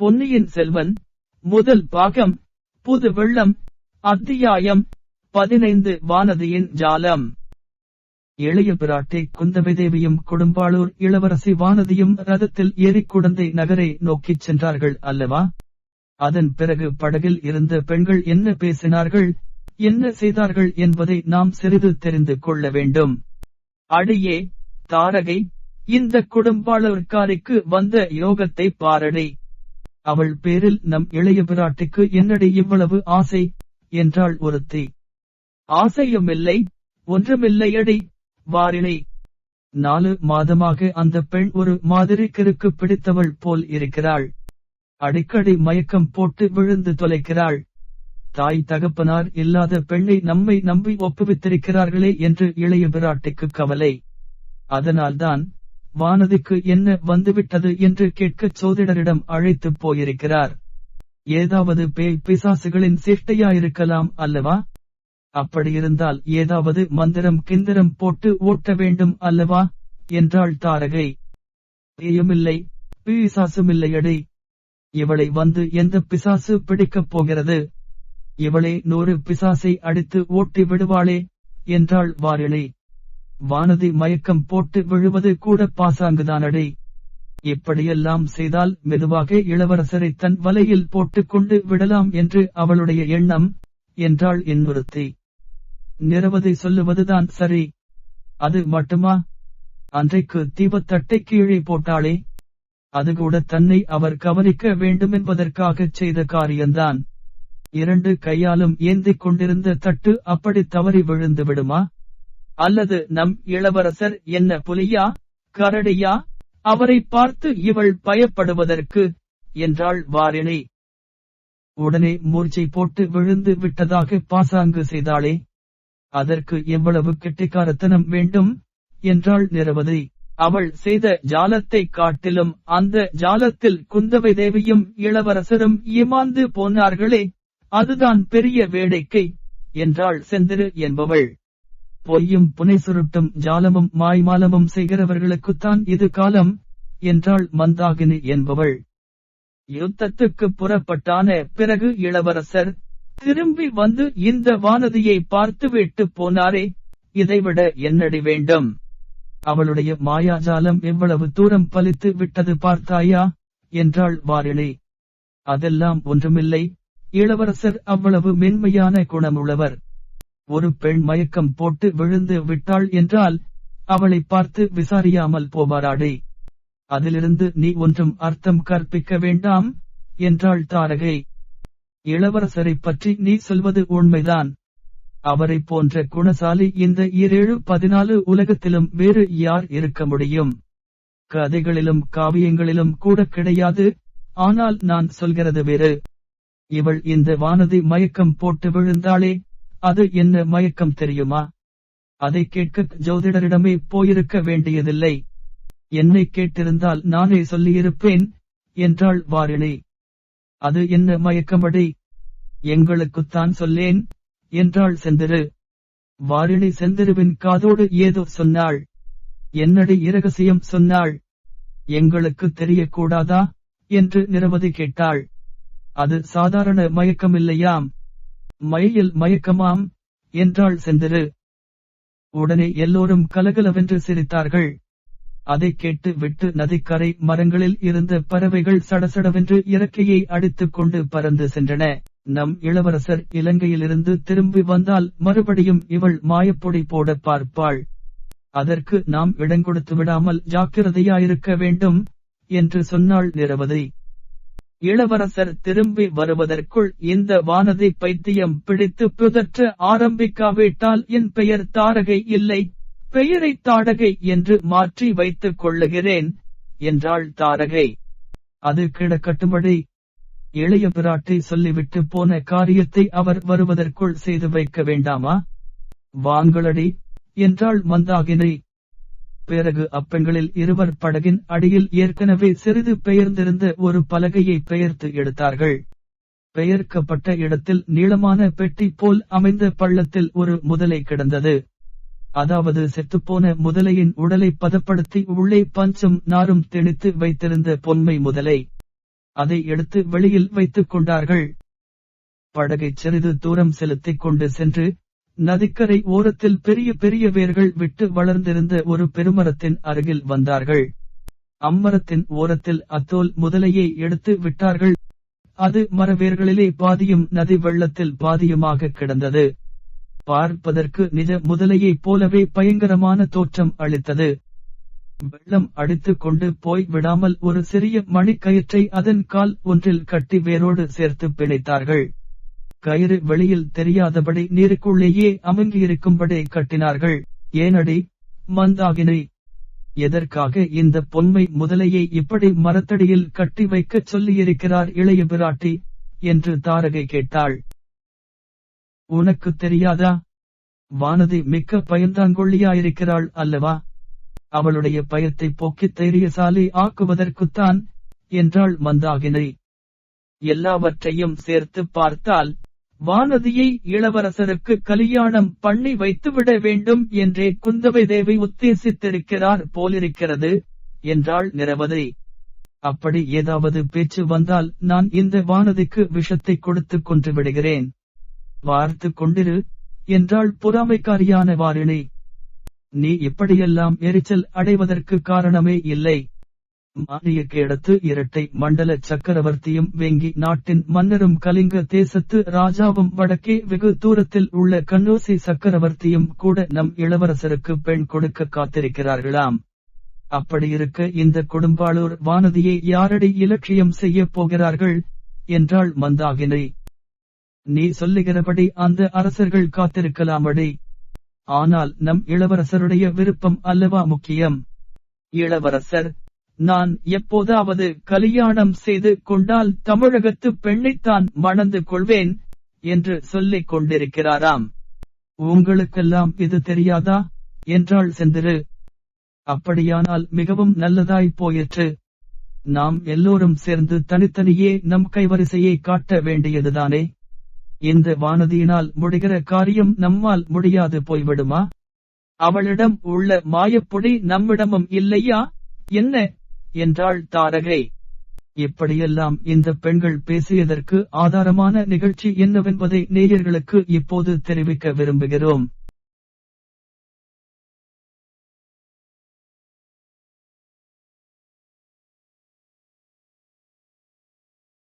பொன்னியின் செல்வன் முதல் பாகம் புது வெள்ளம் அத்தியாயம் பதினைந்து வானதியின் ஜாலம். இளைய பிராட்டி குந்தவை தேவியும் கொடும்பாளூர் இளவரசி வானதியும் ரதத்தில் ஏறி குடந்தை நகரை நோக்கிச் சென்றார்கள் அல்லவா? அதன் பிறகு படகில் இருந்த பெண்கள் என்ன பேசினார்கள் என்ன செய்தார்கள் என்பதை நாம் சிறிது தெரிந்து கொள்ள வேண்டும். அடியே தாரகை இந்த குடும்பாளர்காரிக்கு வந்த யோகத்தை பாரடி. அவள் பேரில் நம் இளைய பிராட்டிக்கு என்னடி இவ்வளவு ஆசை? என்றாள் ஒருத்தி. ஆசையுமில்லை ஒன்றுமில்லையடி வாரிணி. நாலு மாதமாக அந்த பெண் ஒரு மாதிரி கிறுக்கு பிடித்தவள் போல் இருக்கிறாள். அடிக்கடி மயக்கம் போட்டு விழுந்து தொலைக்கிறாள். தாய் தகப்பனார் இல்லாத பெண்ணை நம்மை நம்பி ஒப்புவித்திருக்கிறார்களே என்று இளைய பிராட்டிக்கு கவலை. அதனால்தான் வானதிக்கு என்ன வந்துவிட்டது என்று கேட்கச் சோதிடரிடம் அழைத்துப் போயிருக்கிறார். ஏதாவது பேய் பிசாசுகளின் சேஷ்டையாயிருக்கலாம் அல்லவா? அப்படியிருந்தால் ஏதாவது மந்திரம் கிந்திரம் போட்டு ஓட்ட வேண்டும் அல்லவா? என்றாள் தாரகை. பேயுமில்லை பிசாசுமில்லையடி. இவளை வந்து எந்த பிசாசு பிடிக்கப் போகிறது? இவளே நூறு பிசாசை அடித்து ஓட்டி விடுவாளே என்றாள் வாரிலை. வானதி மயக்கம் போட்டு விழுவது கூட பாசாங்குதானடி. இப்படியெல்லாம் செய்தால் மெதுவாக இளவரசரை தன் வலையில் போட்டுக் கொண்டு விடலாம் என்று அவளுடைய எண்ணம் என்றாள் இன்னொருத்தி நிரவதை சொல்லுவதுதான் சரி. அது மட்டுமா? அன்றைக்கு தீபத்தட்டை கீழே போட்டாளே. அதுகூட தன்னை அவர் கவனிக்க வேண்டுமென்பதற்காகச் செய்த காரியம்தான் இரண்டு கையாலும் ஏந்திக் கொண்டிருந்த தட்டு அப்படி தவறி விழுந்து விடுமா? அல்லது நம் இளவரசர் என்ன புலியா? கரடியா? அவரை பார்த்து இவள் பயப்படுவதற்கு என்றாள் வாரிணி. உடனே மூர்ச்சை போட்டு விழுந்து விட்டதாக பாசாங்கு செய்தாளே அதற்கு எவ்வளவு கெட்டிக்காரத்தனம் வேண்டும்? என்றாள் நிரவதி. அவள் செய்த ஜாலத்தை காட்டிலும் அந்த ஜாலத்தில் குந்தவை தேவியும் இளவரசரும் ஏமாந்து போனார்களே அதுதான் பெரிய வேடிக்கை என்றாள் செந்திரு என்பவள். பொய்யும் புனை சுருட்டும் ஜாலமும் மாய்மாலமும் செய்கிறவர்களுக்குத்தான் இது காலம் என்றாள் மந்தாகினி என்பவள். யுத்தத்துக்கு புறப்பட்டான பிறகு இளவரசர் திரும்பி வந்து இந்த வானதியை பார்த்துவிட்டு போனாரே இதைவிட என்னடி வேண்டும்? அவளுடைய மாயாஜாலம் எவ்வளவு தூரம் பலித்து விட்டது பார்த்தாயா? என்றாள் வாரிணி. அதெல்லாம் ஒன்றுமில்லை இளவரசர் அவ்வளவு மென்மையான குணமுள்ளவர். ஒரு பெண் மயக்கம் போட்டு விழுந்து விட்டாள் என்றால் அவளை பார்த்து விசாரியாமல் போவாராடே. அதிலிருந்து நீ ஒன்றும் அர்த்தம் கற்பிக்க வேண்டாம் என்றாள் தாரகை. இளவரசரை பற்றி நீ சொல்வது உண்மைதான். அவரை போன்ற குணசாலி இந்த ஈரேழு பதினாலு உலகத்திலும் வேறு யார் இருக்க முடியும்? கதைகளிலும் காவியங்களிலும் கூட கிடையாது ஆனால் நான் சொல்கிறது வேறு. இவள் இந்த வானதி மயக்கம் போட்டு விழுந்தாளே அது என்ன மயக்கம் தெரியுமா? அதை கேட்க ஜோதிடரிடமே போயிருக்க வேண்டியதில்லை. என்னை கேட்டிருந்தால் நானே சொல்லியிருப்பேன் என்றாள் வாரிணி. அது என்ன மயக்கமடி? எங்களுக்குத்தான் சொல்லேன் என்றாள் செந்திரு. வாரிணி செந்திருவின் காதோடு ஏதோ சொன்னாள். என்னடி இரகசியம் சொன்னாள்? எங்களுக்கு தெரியக்கூடாதா? என்று நிரவதி கேட்டாள். அது சாதாரண மயக்கமில்லையாம். மழையில் மயக்கமாம் என்றாள் செந்திரு. உடனே எல்லோரும் கலகலவென்று சிரித்தார்கள். அதை கேட்டு விட்டு நதிக்கரை மரங்களில் இருந்த பறவைகள் சடசடவென்று இறக்கையை அடித்துக் கொண்டு பறந்து சென்றன. நம் இளவரசர் இலங்கையிலிருந்து திரும்பி வந்தால் மறுபடியும் இவள் மாயப்பொடி போட பார்ப்பாள். அதற்கு நாம் இடங்கொடுத்து விடாமல் ஜாக்கிரதையாயிருக்க வேண்டும் என்று சொன்னாள் நிரவதி. இளவரசர் திரும்பி வருவதற்குள் இந்த வானதி பைத்தியம் பிடித்து புதற்ற ஆரம்பிக்காவிட்டால் என் பெயர் தாரகை இல்லை பெயரை தாடகை என்று மாற்றி வைத்துக் கொள்ளுகிறேன் என்றாள் தாரகை. அது கிடக்கட்டும்படி இளைய பிராட்டி சொல்லிவிட்டு போன காரியத்தை அவர் வருவதற்குள் செய்து வைக்க வேண்டாமா? வாங்களடி என்றாள் மந்தாகினி. பிறகு அப்பெண்களில் இருவர் படகின் அடியில் ஏற்கனவே சிறிது பெயர்ந்திருந்த ஒரு பலகையை பெயர்த்து எடுத்தார்கள். பெயர்க்கப்பட்ட இடத்தில் நீளமான பெட்டி போல் அமைந்த பள்ளத்தில் ஒரு முதலை கிடந்தது. அதாவது செத்துப்போன முதலையின் உடலை பதப்படுத்தி உள்ளே பஞ்சும் நாரும் திணித்து வைத்திருந்த பொன்மை முதலை. அதை எடுத்து வெளியில் வைத்துக் கொண்டார்கள். படகை சிறிது தூரம் செலுத்திக் கொண்டு சென்று நதிக்கரை ஓரத்தில் பெரிய பெரிய வேர்கள் விட்டு வளர்ந்திருந்த ஒரு பெருமரத்தின் அருகில் வந்தார்கள். அம்மரத்தின் ஓரத்தில் அத்தோல் முதலையை எடுத்து விட்டார்கள். அது மரவேர்களிலே பாதியும் நதி வெள்ளத்தில் பாதியுமாக கிடந்தது. பார்ப்பதற்கு நிஜ முதலையைப் போலவே பயங்கரமான தோற்றம் அளித்தது. வெள்ளம் அடித்துக் கொண்டு போய் விடாமல் ஒரு சிறிய மணிக்கயிற்றை அதன் கால் ஒன்றில் கட்டி வேரோடு சேர்த்து பிணைத்தார்கள். கயிறு வெளியில் தெரியாதபடி நீருக்குள்ளேயே அமுங்கியிருக்கும்படி கட்டினார்கள். ஏனடி மந்தாகினை எதற்காக இந்த பொன்மை முதலையை இப்படி மரத்தடியில் கட்டி வைக்கச் சொல்லியிருக்கிறார் இளைய பிராட்டி? என்று தாரகை கேட்டாள். உனக்கு தெரியாதா? வானதி மிக்க பயந்தாங்கொள்ளியாயிருக்கிறாள் அல்லவா? அவளுடைய பயத்தை போக்கித் தைரியசாலி ஆக்குவதற்குத்தான் என்றாள் மந்தாகினை. எல்லாவற்றையும் சேர்த்து பார்த்தால் வானதியை இளவரசருக்கு கலியாணம் பண்ணி வைத்துவிட வேண்டும் என்றே குந்தவை தேவி உத்தேசித்திருக்கிறார் போலிருக்கிறது என்றாள் நிரவதை. அப்படி ஏதாவது பேச்சு வந்தால் நான் இந்த வானதிக்கு விஷத்தை கொடுத்து கொன்று விடுகிறேன். வார்த்து கொண்டிரு என்றாள் பொறாமைக்காரியான வாரிணி. நீ இப்படியெல்லாம் எரிச்சல் அடைவதற்கு காரணமே இல்லை. மானியக்கு அடுத்து இரட்டை மண்டல சக்கரவர்த்தியும் வெங்கி நாட்டின் மன்னரும் கலிங்க தேசத்து ராஜாவும் வடக்கே வெகு தூரத்தில் உள்ள கண்ணோசி சக்கரவர்த்தியும் கூட நம் இளவரசருக்கு பெண் கொடுக்க காத்திருக்கிறார்களாம். அப்படியிருக்க இந்த கொடும்பாளூர் வானதியை யாரடி இலட்சியம் செய்யப் போகிறார்கள்? என்றாள் மந்தாகினை. நீ சொல்லுகிறபடி அந்த அரசர்கள் காத்திருக்கலாமடி. ஆனால் நம் இளவரசருடைய விருப்பம் அல்லவா முக்கியம்? இளவரசர் நான் எப்போதாவது கலியாணம் செய்து கொண்டால் தமிழகத்து பெண்ணைத்தான் மணந்து கொள்வேன் என்று சொல்லிக் கொண்டிருக்கிறாராம். உங்களுக்கெல்லாம் இது தெரியாதா? என்றாள் செந்திரு. அப்படியானால் மிகவும் நல்லதாய் போயிற்று. நாம் எல்லோரும் சேர்ந்து தனித்தனியே நம் கைவரிசையை காட்ட வேண்டியதுதானே? இந்த வானதியினால் முடிகிற காரியம் நம்மால் முடியாது போய்விடுமா? அவளிடம் உள்ள மாயப்பொடி நம்மிடமும் இல்லையா? என்ன? என்றாள் தாரகை. இப்படியெல்லாம் இந்த பெண்கள் பேசியதற்கு ஆதாரமான நிகழ்ச்சி என்னவென்பதை நேயர்களுக்கு இப்போது தெரிவிக்க விரும்புகிறோம்.